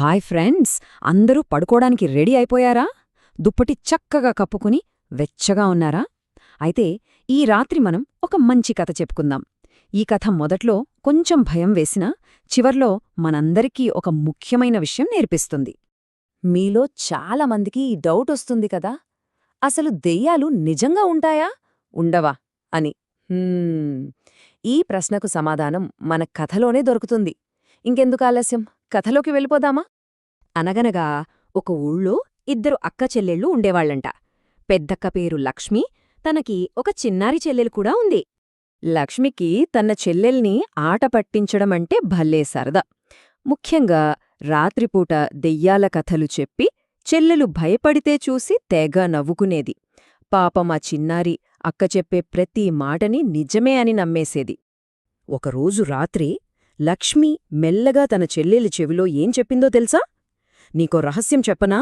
Hi friends అందరూ పడుకోడానికి ready అయిపోయారా? దుప్పటి చక్కగా కప్పుకుని వెచ్చగా ఉన్నారా? అయితే ఈ రాత్రి మనం ఒక మంచి కథ చెప్పుకుందాం. ఈ కథ మొదట్లో కొంచెం భయం వేసినా చివర్లో మనందరికీ ఒక ముఖ్యమైన విషయం నేర్పిస్తుంది. మీలో చాలామందికి ఈ డౌట్ వస్తుంది కదా? అసలు దెయ్యాలు నిజంగా ఉంటాయా? ఉండవా? అని. ఈ ప్రశ్నకు సమాధానం మన కథలోనే దొరుకుతుంది. ఇంకెందుకు ఆలస్యం? కథలోకి వెళ్ళిపోదామా? అనగనగా ఒక ఊళ్ళో ఇద్దరు అక్క చెల్లెళ్ళు ఉండేవాళ్ళంట పెద్దక్క పేరు లక్ష్మి తనకి ఒక చిన్నారి చెల్లెలు కూడా ఉంది. లక్ష్మికి తన చెల్లెల్ని ఆట పట్టించడమంటే భల్లే సరదా. ముఖ్యంగా రాత్రిపూట దెయ్యాల కథలు చెప్పి చెల్లెలు భయపడితే చూసి తెగ నవ్వుకునేది. పాపం ఆ చిన్నారి అక్క చెప్పే ప్రతి మాటని నిజమే అని నమ్మేసేది. ఒకరోజు రాత్రి లక్ష్మి మెల్లగా తన చెల్లెలి చెవిలో ఏం చెప్పిందో తెలుసా? నీకో రహస్యం చెప్పనా?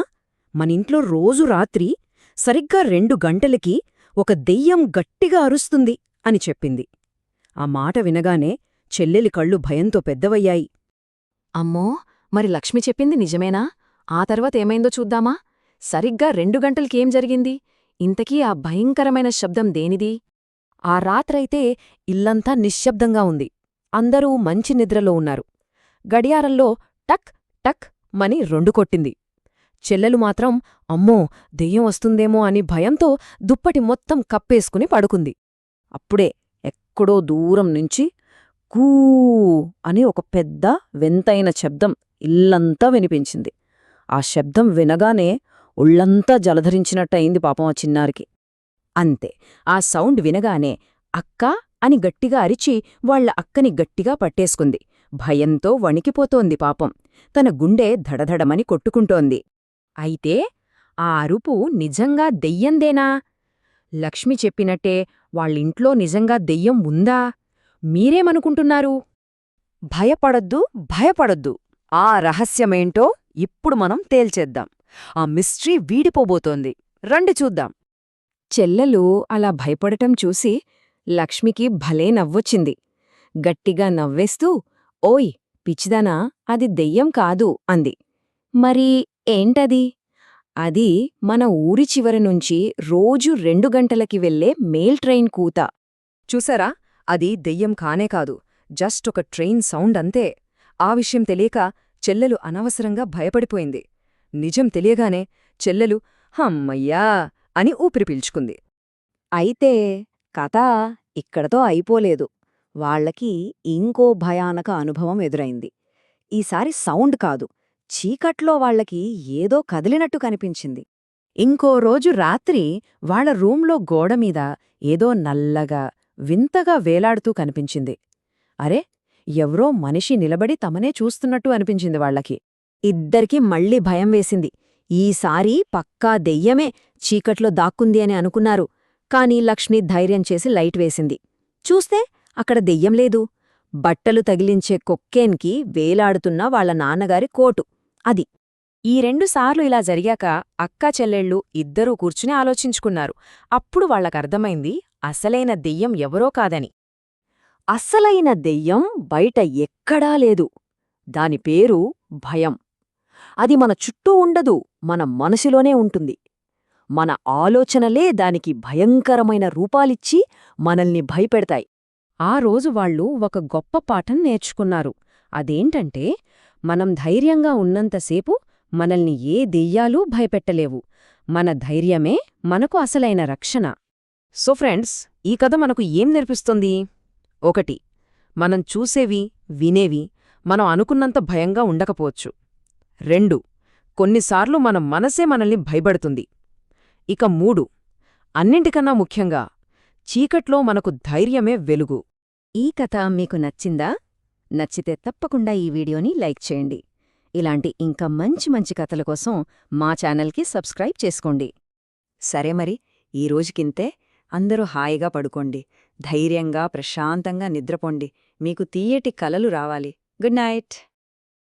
మనింట్లో రోజు రాత్రి సరిగ్గా రెండు గంటలకి ఒక దెయ్యం గట్టిగా అరుస్తుంది అని చెప్పింది. ఆ మాట వినగానే చెల్లెలి కళ్ళు భయంతో పెద్దవయ్యాయి. అమ్మో! మరి లక్ష్మి చెప్పింది నిజమేనా? ఆ తర్వాత ఏమైందో చూద్దామా? సరిగ్గా రెండు గంటలకేం జరిగింది? ఇంతకీ ఆ భయంకరమైన శబ్దం దేనిది? ఆ రాత్రైతే ఇల్లంతా నిశ్శబ్దంగా ఉంది. అందరూ మంచి నిద్రలో ఉన్నారు. గడియారంలో టక్ టక్ మని రెండు కొట్టింది. చెల్లెలు మాత్రం అమ్మో దెయ్యం వస్తుందేమో అని భయంతో దుప్పటి మొత్తం కప్పేసుకుని పడుకుంది. అప్పుడే ఎక్కడో దూరం నుంచి కూ అని ఒక పెద్ద వింతైన శబ్దం ఇల్లంతా వినిపించింది. ఆ శబ్దం వినగానే ఒళ్ళంతా జలధరించినట్టయింది పాపం ఆ చిన్నారికి. అంతే ఆ సౌండ్ వినగానే అక్కా అని గట్టిగా అరిచి వాళ్ళ అక్కని గట్టిగా పట్టేసుకుంది. భయంతో వణికిపోతోంది పాపం. తన గుండె ధడధడమని కొట్టుకుంటోంది. అయితే ఆ అరుపు నిజంగా దెయ్యందేనా? లక్ష్మి చెప్పినట్టే వాళ్ళింట్లో నిజంగా దెయ్యం ఉందా? మీరేమనుకుంటున్నారు? భయపడొద్దు భయపడొద్దు. ఆ రహస్యమేంటో ఇప్పుడు మనం తేల్చేద్దాం. ఆ మిస్ట్రీ వీడిపోబోతోంది. రండి చూద్దాం. చెల్లెలు అలా భయపడటం చూసి లక్ష్మికి భలే నవ్వొచ్చింది. గట్టిగా నవ్వేస్తూ ఓయ్ పిచ్చిదానా అది దెయ్యం కాదు అంది. మరి ఏంటది? అది మన ఊరి చివరి నుంచి రోజు రెండు గంటలకి వెళ్ళే మేల్ ట్రైన్ కూత. చూసారా? అది దెయ్యం కానే కాదు. జస్ట్ ఒక ట్రైన్ సౌండ్ అంతే. ఆ విషయం తెలియక చెల్లెలు అనవసరంగా భయపడిపోయింది. నిజం తెలియగానే చెల్లెలు హమ్మయ్యా అని ఊపిరి పీల్చుకుంది. అయితే కథ ఇక్కడతో అయిపోలేదు. వాళ్ళకి ఇంకో భయానక అనుభవం ఎదురైంది. ఈసారి సౌండ్ కాదు చీకట్లో వాళ్ళకి ఏదో కదిలినట్టు కనిపించింది. ఇంకో రోజు రాత్రి వాళ్ళ రూంలో గోడమీద ఏదో నల్లగా వింతగా వేలాడుతూ కనిపించింది. అరే ఎవరో మనిషి నిలబడి తమనే చూస్తున్నట్టు అనిపించింది వాళ్ళకి ఇద్దరికీ మళ్ళీ భయం వేసింది. ఈసారి పక్కా దెయ్యమే చీకట్లో దాక్కుంది అని అనుకున్నారు. కాని లక్ష్మి ధైర్యం చేసి లైట్ వేసింది. చూస్తే అక్కడ దెయ్యం లేదు. బట్టలు తగిలించే కొక్కేన్కి వేలాడుతున్న వాళ్ళ నాన్నగారి కోటు. అది. ఈ రెండుసార్లు ఇలా జరిగాక అక్కా చెల్లెళ్ళు ఇద్దరూ కూర్చుని ఆలోచించుకున్నారు. అప్పుడు వాళ్ళకర్థమైంది అసలైన దెయ్యం ఎవరో కాదని. అసలైన దెయ్యం బయట ఎక్కడా లేదు. దాని పేరు భయం. అది మన చుట్టూ ఉండదు మన మనసులోనే ఉంటుంది. మన ఆలోచనలే దానికి భయంకరమైన రూపాలిచ్చి మనల్ని భయపెడతాయి. ఆ రోజు వాళ్ళు ఒక గొప్ప పాఠం నేర్చుకున్నారు. అదేంటంటే మనం ధైర్యంగా ఉన్నంతసేపు మనల్ని ఏ దెయ్యాలూ భయపెట్టలేవు. మన ధైర్యమే మనకు అసలైన రక్షణ. సో ఫ్రెండ్స్ ఈ కథ మనకు ఏం నేర్పిస్తుంది? ఒకటి మనం చూసేవి వినేవి మనం అనుకున్నంత భయంగా ఉండకపోవచ్చు. రెండు కొన్నిసార్లు మన మనసే మనల్ని భయపడుతుంది. ఇక మూడు. అన్నింటికన్నా ముఖ్యంగా చీకట్లో మనకు ధైర్యమే వెలుగు. ఈ కథ మీకు నచ్చిందా? నచ్చితే తప్పకుండా ఈ వీడియోని లైక్ చేయండి. ఇలాంటి ఇంకా మంచి మంచి కథల కోసం మా ఛానల్కి సబ్స్క్రైబ్ చేసుకోండి. సరే మరి ఈ అందరూ హాయిగా పడుకోండి. ధైర్యంగా ప్రశాంతంగా నిద్రపోండి. మీకు తీయటి కలలు రావాలి. Good night.